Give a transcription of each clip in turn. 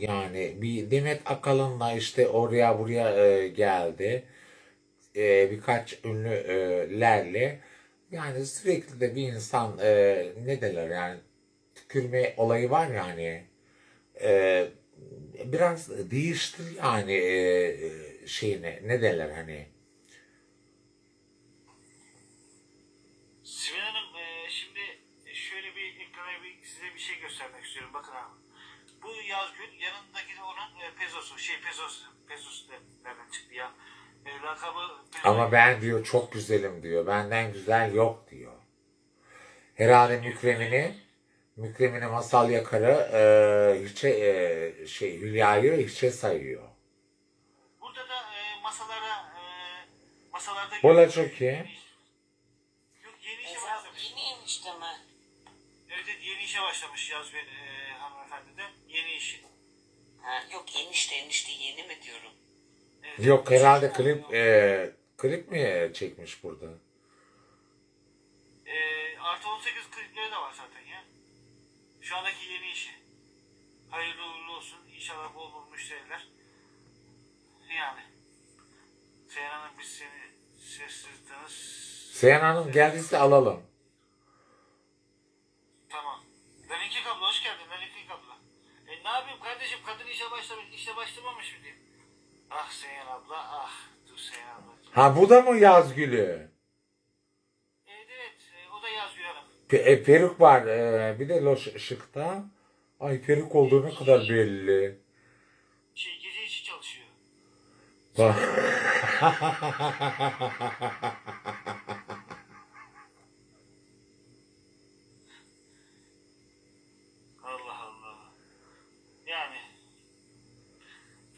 Yani bir Demet Akalın'la işte oraya buraya e, geldi. E, birkaç ünlülerle yani sürekli de bir insan e, ne derler yani tükürme olayı var yani e, biraz değiştir yani e, şeyini ne derler hani Sibel Hanım e, şimdi şöyle bir ekrana bir, size bir şey göstermek istiyorum. Bakın abi. Yazgül yanındaki de onun e, Pezos'u. Şey Pezos. Pezos nereden çıktı ya? E, lakabı Pezos. ama ben diyor çok güzelim diyor benden güzel yok diyor. Herhalde Mükremini Mükremini Masal Yakar'ı e, hiçe, e, şey Hülya'yı hiçe sayıyor. Burada da e, masalara e, masalarda Bu da çok iyi. Yok yeni işe başlamış. yeni enişte mi? Evet evet, yeni işe başlamış Yazgül e, hanımefendi de. Yeni işi. Ha, yok enişte enişte yeni mi diyorum. Evet. Yok herhalde klip e, klip mi çekmiş burada? E, artı 18 klipleri de var zaten ya. Şu andaki yeni işi. Hayırlı uğurlu olsun. İnşallah bol bol müşteriler. Yani. Seyhan Hanım biz seni sessizdiniz. Seyhan Hanım geldiyse alalım. Tamam. Lanikik abla hoş geldin ne yapayım kardeşim kadın işe başlamış işe başlamamış mı diyeyim. Ah Seyhan abla ah. Dur Seyhan abla. Ha bu da mı Yazgül'ü? Evet evet e, o da Yazgül Hanım. Pe- e, peruk var e, bir de loş ışıkta. Ay peruk olduğu ne kadar belli. Şey gece işi çalışıyor. Bak. Allah Allah. Yani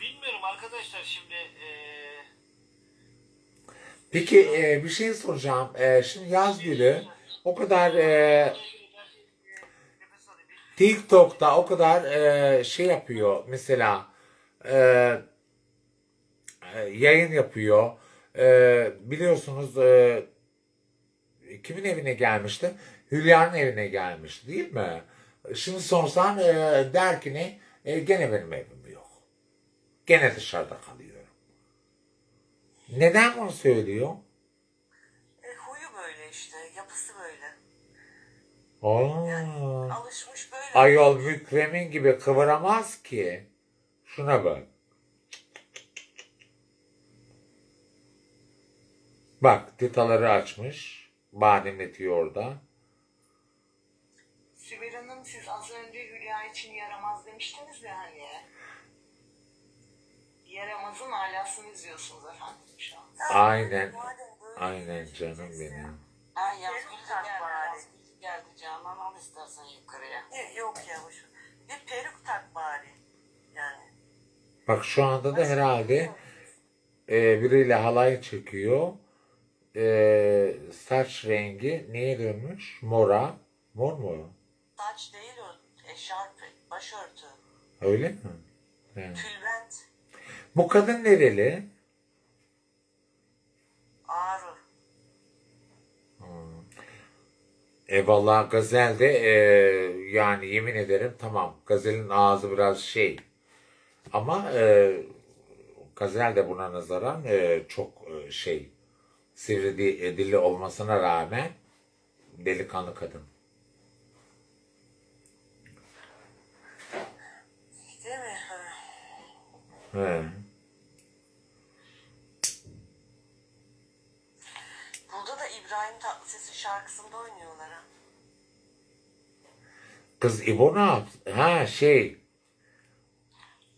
bilmiyorum arkadaşlar şimdi e, Peki e, bir şey soracağım. E, şimdi Yazgül'ü o kadar e, TikTok'ta o kadar e, şey yapıyor mesela e, e, yayın yapıyor. E, biliyorsunuz e, kimin evine gelmişti? Hülya'nın evine gelmişti değil mi? Şimdi sorsan e, der ki ne? E, gene benim evim yok. Gene dışarıda kalıyorum. Neden bunu söylüyor? E, huyu böyle işte, yapısı böyle. Aa. Alışmış böyle. Ayol mükremin gibi kıvıramaz ki. Şuna bak. Bak titaları açmış. Badem eti orada. Sibel Hanım siz az önce Hülya için yaramaz demiştiniz ya hani. Yaramazın alasını izliyorsunuz efendim şu an. Aynen. Aynen canım şey benim. Ha Yazgül de tak bari. Geldi Canan al istersen yukarıya. E, Yok ya boş. ver. Bir peruk tak bari. Yani. Bak şu anda da herhalde e, biriyle halay çekiyor. E, saç rengi neye dönmüş? Mora. Mor mu? Saç değil o. Eşarp, başörtü, Öyle mi? He. tülbent, Bu kadın nereli? ağrı. E vallahi Gazel de e, yani yemin ederim tamam Gazel'in ağzı biraz şey ama e, Gazel de buna nazaran e, çok e, şey sivri e, dilli olmasına rağmen delikanlı kadın. Değil mi? Ha. He. Burada da İbrahim Tatlıses'in şarkısında oynuyorlar ha. Kız İbo ne yaptı? Ha şey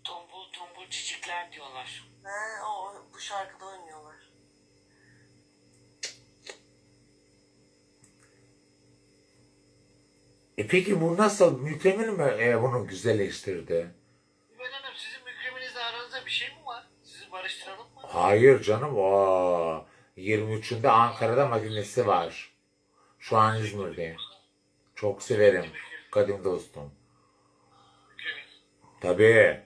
Tombul tombul çiçekler diyorlar. Ha, o, o- bu şarkıda oynuyorlar. e peki bu nasıl mükemmel mi e, bunu güzelleştirdi? Sibel Hanım sizin mükreminizle aranızda bir şey mi var? Sizi barıştıralım mı? Hayır canım o 23'ünde Ankara'da makinesi var. Şu an İzmir'de. Çok severim. Kadim dostum. Tabii. E,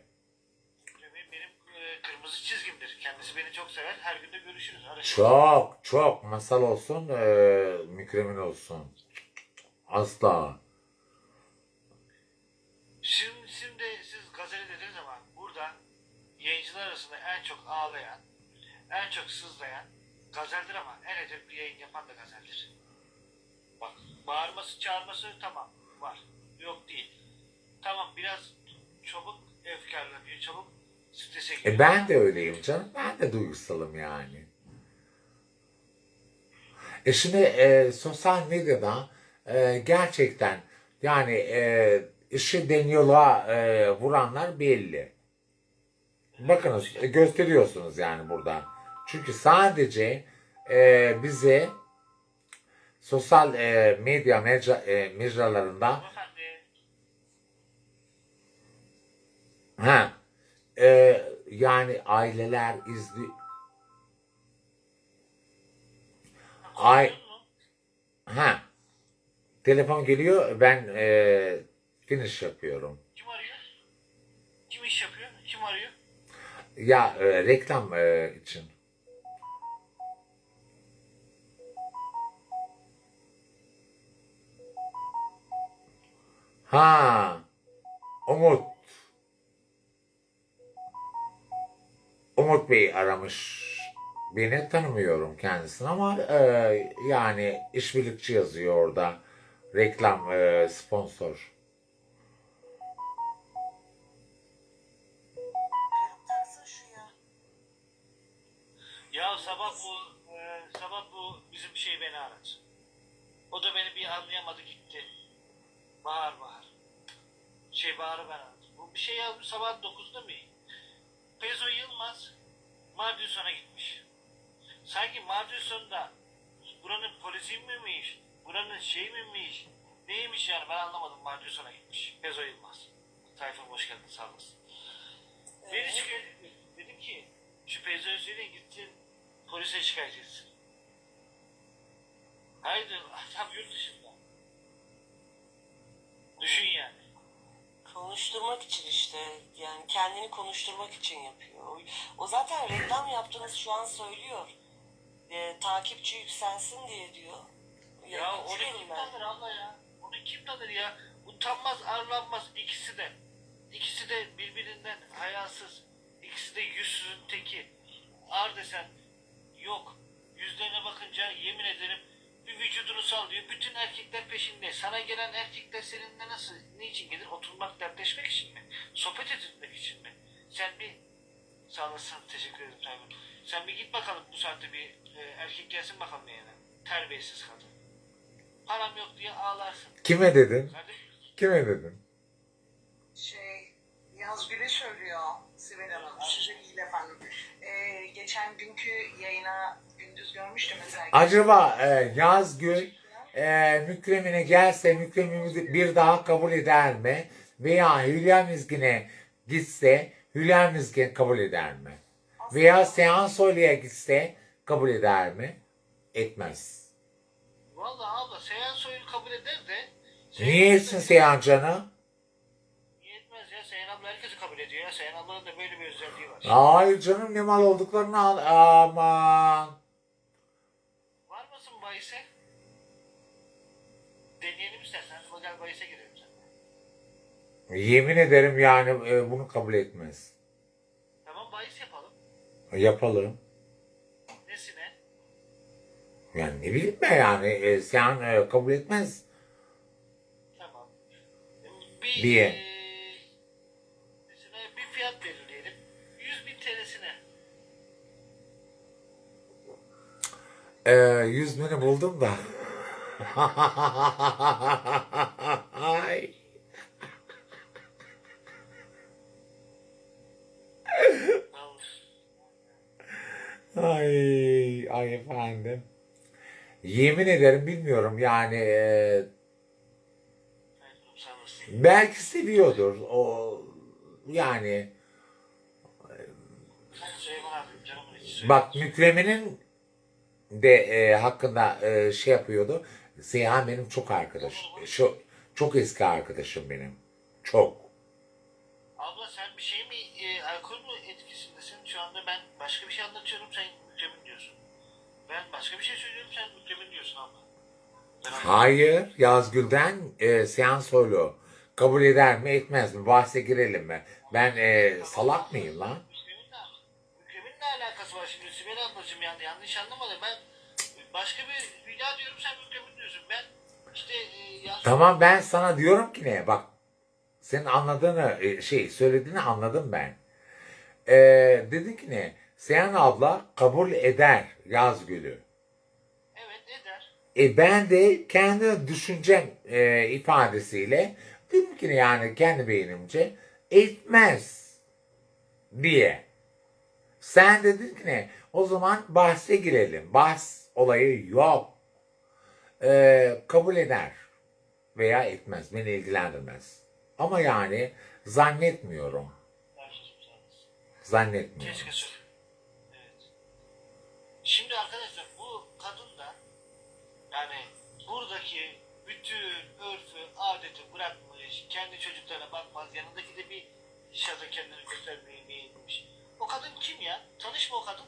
kırmızı çizgimdir. Kendisi beni çok sever. Her gün de görüşürüz. Çok çok masal olsun, e, mükremin olsun. Asla. Şimdi, şimdi siz gazete dediniz ama zaman burada yayıncılar arasında en çok ağlayan, en çok sızlayan gazeldir ama en edepli yayın yapan da gazeldir. Bak bağırması çağırması tamam var. Yok değil. Tamam biraz çabuk efkarlanıyor, çabuk strese giriyor. E ben de öyleyim canım. Ben de duygusalım yani. E şimdi e, sosyal medyada e, gerçekten yani e, işi deniyorluğa e, vuranlar belli. Bakınız e, gösteriyorsunuz yani burada. Çünkü sadece e, bize sosyal e, medya mecra, e, mecralarında Ha. Ee, yani aileler izli Ay ha. Telefon geliyor ben e, finish yapıyorum. Kim arıyor? Kim iş yapıyor? Kim arıyor? Ya e, reklam e, için. Ha. Umut. Umut Bey aramış. Beni tanımıyorum kendisini ama e, yani işbirlikçi yazıyor orada. Reklam e, sponsor. Ya sabah bu e, sabah bu bizim şey beni aradı. O da beni bir anlayamadı gitti. Bağır bağır. Şey bağırı ben aradım. Bu bir şey yazmış sabah 9'da mı? Pezo Yılmaz Mardinso'na gitmiş. Sanki Mardinso'nda buranın polisi miymiş? Buranın şey miymiş? Neymiş yani ben anlamadım Mardinso'na gitmiş. Pezo Yılmaz. Tayfun hoş geldin sağ olasın. Beni şikayet. Dedim ki şu Pezo Özye'nin gittin polise şikayet etsin. Haydi adam yurt dışında. Düşün yani. Konuşturmak için işte yani kendini konuşturmak için yapıyor. O, zaten reklam yaptığınız şu an söylüyor. E, takipçi yükselsin diye diyor. Ya onu Yakışıyorum kim ben. tanır abla ya? Onu kim tanır ya? Utanmaz arlanmaz ikisi de. İkisi de birbirinden hayasız. İkisi de yüzsüzün teki. Ar desen yok. Yüzlerine bakınca yemin ederim bir vücudunu sallıyor. Bütün erkekler peşinde. Sana gelen erkekler seninle nasıl, niçin gelir? Oturmak, dertleşmek için mi? Sohbet edilmek için mi? Sen bir sağ olasın, teşekkür ederim Tayfun. Sen bir git bakalım bu saatte bir e, erkek gelsin bakalım yani. Terbiyesiz kadın. Param yok diye ağlarsın. Kime dedin? Kardeşim Kime dedin? Şey, Yazgül'e söylüyor Sibel Hanım. Size değil efendim. Ee, geçen günkü yayına. Acaba e, Yazgül e, Mükremine gelse Mükremimi bir daha kabul eder mi? Veya Hülya Mizgin'e gitse Hülya Mizgin kabul eder mi? Veya Seyhan Soylu'ya gitse kabul eder mi? Etmez. Vallahi abla Seyhan Soylu kabul eder de Niye etsin Seyhan canı? Niye etmez ya? Seyhan abla herkesi kabul ediyor ya. Seyhan ablanın da böyle bir özelliği var. Ay canım ne mal olduklarını al. Aman. Var mısın bahise? Deneyelim gel bahise girelim sen. Yemin ederim yani e, bunu kabul etmez. Tamam bahis yapalım. Yapalım. Nesine? Yani ne bileyim ben yani e, Seyhan e, kabul etmez. Tamam. Bir, Diye. nesine bir fiyat belirleyelim. 100 bin TL'sine. Ee, 100 bini buldum da. Ay. Ay, efendim. Yemin ederim bilmiyorum yani e, belki seviyordur o yani bak Mükremin'in de e, hakkında e, şey yapıyordu. Seyhan benim çok arkadaş. Şu çok eski arkadaşım benim. Çok. Abla sen bir şey mi, e, alkol mü etkisindesin? Şu anda ben başka bir şey anlatıyorum, sen mükremin diyorsun. Ben başka bir şey söylüyorum, sen mükremin diyorsun abla. Ben. Hayır, Yazgül'den e, Seyhan Soylu kabul eder mi etmez mi? Bahse girelim mi? Ben e, salak mıyım lan? Ne alakası var şimdi Sibel ablacığım yani yanlış anlamadım ben başka bir Tamam ben sana diyorum ki ne? Bak senin anladığını e, şey söylediğini anladım ben. Ee, dedin ki ne? Seyhan abla kabul eder Yazgül'ü. evet eder E ben de kendi düşüncem e, ifadesiyle dedim ki yani kendi beynimce etmez diye. Sen dedin ki ne? O zaman bahse girelim. Bahs olayı yok. E, kabul eder veya etmez. Beni ilgilendirmez. Ama yani zannetmiyorum. Zannetmiyorum. keşke söyle evet şimdi arkadaşlar bu kadın da yani buradaki bütün örfü adeti bırakmış kendi çocuklarına bakmaz yanındaki de bir dışarıda kendini göstermeyi meyilmiş o kadın kim ya tanışma o kadın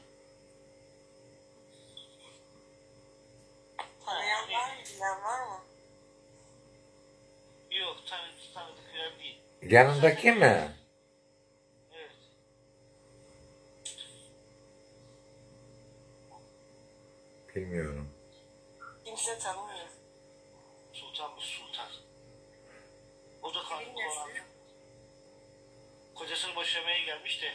Tanıyan var mı? Bilen var mı? Yok tanı, tanıdık falan değil. Yanındaki mi? Evet. Bilmiyorum. Kimse tanımıyor. Sultan bu sultan. O da kanun kovan. Kocasını boşamaya gelmiş de.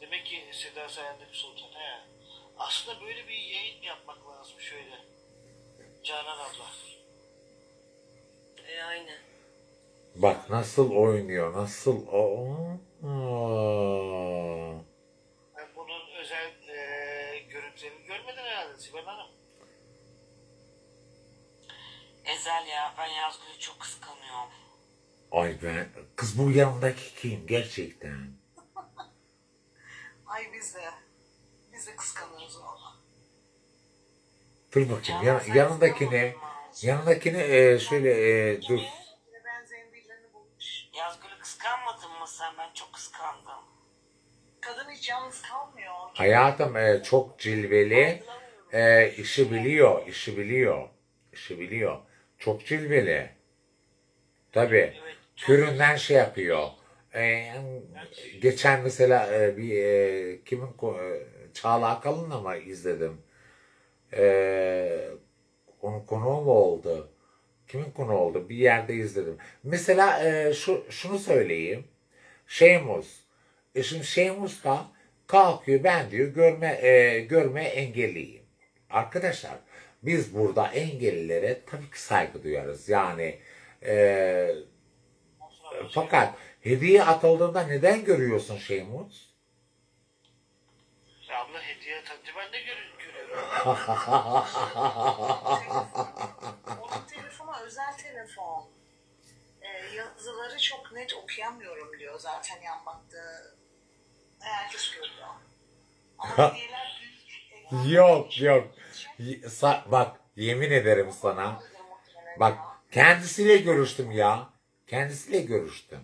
Demek ki Seda Sayan'daki sultan. He. Aslında böyle bir yayın yapmak lazım şöyle. Canan abla. E aynı. Bak nasıl oynuyor, nasıl o. Aa. Ben bunun özel eee görüntülerini görmeden herhalde Sibel Hanım. Ezel ya ben Yazgül'ü çok kıskanıyorum. Ay ben, kız bu yanındaki kim gerçekten? Ay biz de. Biz de kıskanıyoruz onu. Dur bakayım, Canan, yan, sen yanındakini, kıskamadın mı? yanındakini e, şöyle e, dur. Yine ben zendillerini bulmuş. Yazgül'ü kıskanmadın mı sen? Ben çok kıskandım. Kadın hiç yalnız kalmıyor. Hayatım e, çok cilveli, e, işi biliyor, işi biliyor, işi biliyor. Çok cilveli. Tabii. Evet. çok- Türünden şey yapıyor. E, geçen mesela e, bir e, kimin e, Çağla Akalın'la mı izledim? E, onun konuğu mu oldu? Kimin konu oldu? Bir yerde izledim. Mesela e, şu şunu söyleyeyim. Şeymus. E şimdi Şeymus da kalkıyor ben diyor görme e, görme engelliyim. Arkadaşlar biz burada engellilere tabii ki saygı duyarız. Yani e, fakat hediye atıldığında neden görüyorsun Şeymus? Ya abla hediye tabii ben de gör- görüyorum. Onun telefonu özel telefon. Ee, yazıları çok net okuyamıyorum diyor zaten yan baktığı. Yok yok. Sa- bak yemin ederim sana. Bak kendisiyle görüştüm ya. Kendisiyle görüştüm.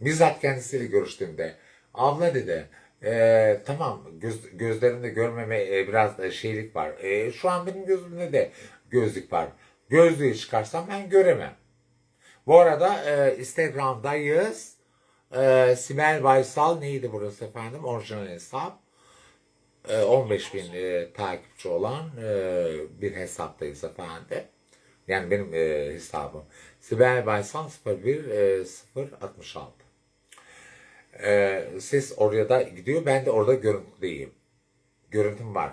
Bizzat kendisiyle görüştüğümde abla dedi "Ee, tamam göz, gözlerinde görmeme e, biraz da şeylik var. E, şu an benim gözümde de gözlük var. Gözlüğü çıkarsam ben göremem. Bu arada e, Instagram'dayız. E, Sibel Baysal neydi burası efendim? Orijinal hesap. E, 15 bin e, takipçi olan e, bir hesaptayız efendim. Yani benim e, hesabım. Sibel Baysal 01 e, 066. E, ses oraya da gidiyor. Ben de orada görüntüdeyim. Görüntüm var.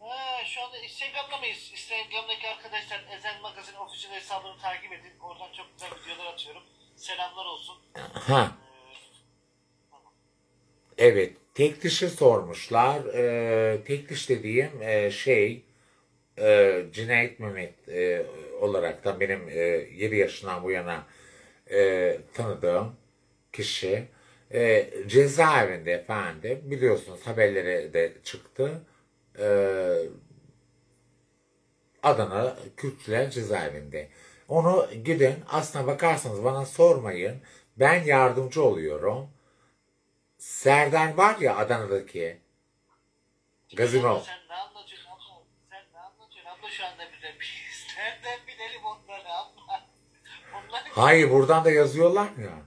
Ha, şu anda Instagram'da mıyız? Instagram'daki arkadaşlar Ezel Magazin official hesabını takip edin. Oradan çok güzel videolar atıyorum. Selamlar olsun. Ha. Evet. Tek dişi sormuşlar. Ee, tek diş dediğim e, şey e, Cüneyt Mehmet e, olarak da benim e, 7 yaşından bu yana e, tanıdığım kişi e, cezaevinde efendim biliyorsunuz haberlere de çıktı. E, Adana Kürtçüler cezaevinde. Onu gidin aslına bakarsanız bana sormayın. Ben yardımcı oluyorum. Serdar var ya Adana'daki. Gazino. Sen ne anlatıyorsun abla? Sen ne anlatıyorsun abla şu anda bize? Biz nereden bilelim onları abla? Hayır buradan da yazıyorlar ya.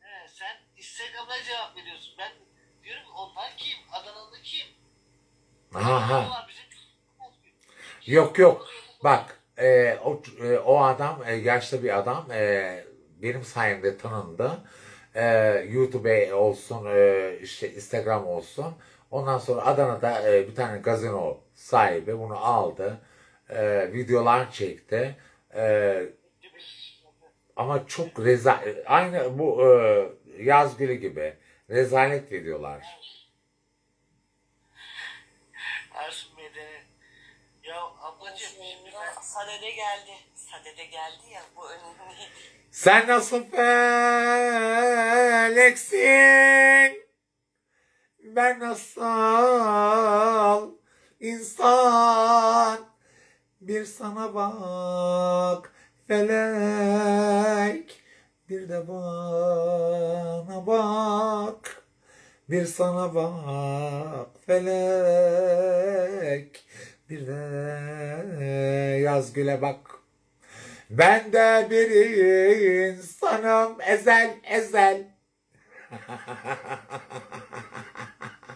He, sen Instagram'da cevap veriyorsun. Ben diyorum ki onlar kim? Adanalı kim? Ha ha. Onlar Yok yok. Bak e, o, e, o adam e, yaşlı bir adam e, benim sayemde tanındı. E, YouTube olsun e, işte Instagram olsun. Ondan sonra Adana'da e, bir tane gazino sahibi bunu aldı. E, videolar çekti. E, ama çok reza aynı bu e, Yazgülü gibi rezalet videolar. Ersun Medeni. Ya ablacığım şimdi ben... Sadede geldi. Sadede geldi ya bu önemli. Sen nasıl feleksin? Ben nasıl insan? Bir sana bak felek, bir de bana bak. Bir sana bak felek, bir de Yazgül'e bak. Ben de bir insanım ezel ezel.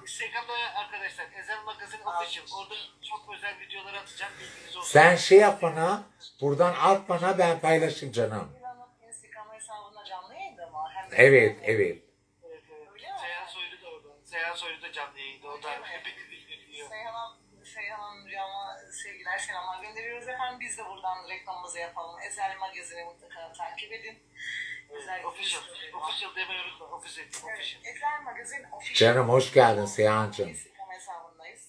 Instagram'da arkadaşlar Ezel Magazin Official. Orada çok özel videolar atacağım. Bilginiz olsun. Sen şey yap bana, buradan at bana ben paylaşayım canım. Instagram hesabında canlı yayında mı? Hem de- Evet, evet. Evet, evet. Öyle mi? Seyhan Soylu da orada. Seyhan Soylu da canlı yayında. O da sevgiler selamlar gönderiyoruz efendim. Biz de buradan reklamımızı yapalım. Ezel Magazin'i mutlaka takip edin. Özel Official. Official demeyi unutma. Official. Evet, Official. Ezel Magazin Official. Canım hoş geldin Seyhan'cığım. Instagram hesabındayız.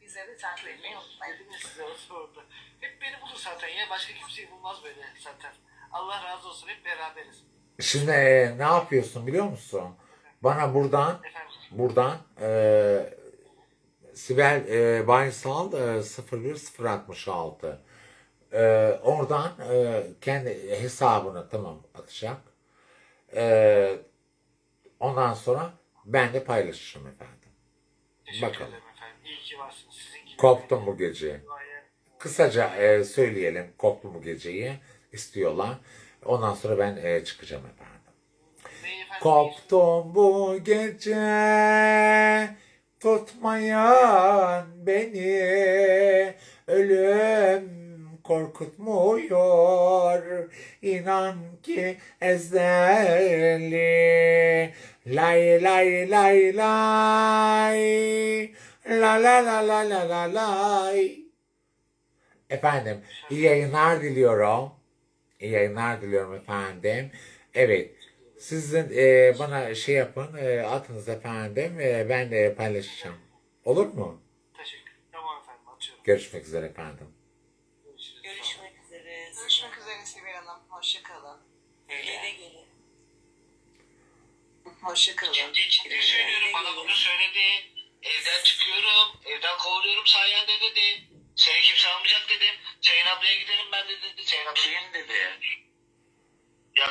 Bizleri de takip etmeyi unutmayın. Size orada. Hep beni bulur zaten ya. Başka kimseyi bulmaz böyle zaten. Allah razı olsun. Hep beraberiz. Şimdi e, ne yapıyorsun biliyor musun? Bana buradan, Efendim. buradan e, Sibel e, Baysal e, 01066 e, oradan e, kendi hesabını tamam atacak. E, ondan sonra ben de paylaşırım efendim. Teşekkür Bakalım. ederim efendim. İyi ki varsınız. Sizin gibi. Koptum bu gece. Kısaca e, söyleyelim koptu bu geceyi istiyorlar. Ondan sonra ben e, çıkacağım efendim. Neyi efendim? Koptum bu gece tutmayan beni ölüm korkutmuyor inan ki ezeli lay lay lay lay la la la la la la lay Efendim iyi yayınlar diliyorum. İyi yayınlar diliyorum efendim. Evet. Sizin e, bana şey yapın, e, atınız efendim. E, ben de paylaşacağım. Olur mu? Teşekkür. Tamam efendim. Atıyorum. Görüşmek üzere efendim. Görüşürüz. Görüşmek üzere. Görüşmek üzere Sibel Hanım. Hoşçakalın. Güle güle. Hoşçakalın. Ciddi ciddi söylüyorum. Bana bunu söyledi. Evden çıkıyorum. Evden kovuluyorum sayende dedi. Seni kimse almayacak dedim. Sayın ablaya giderim ben de dedi. Sayın ablaya dedi.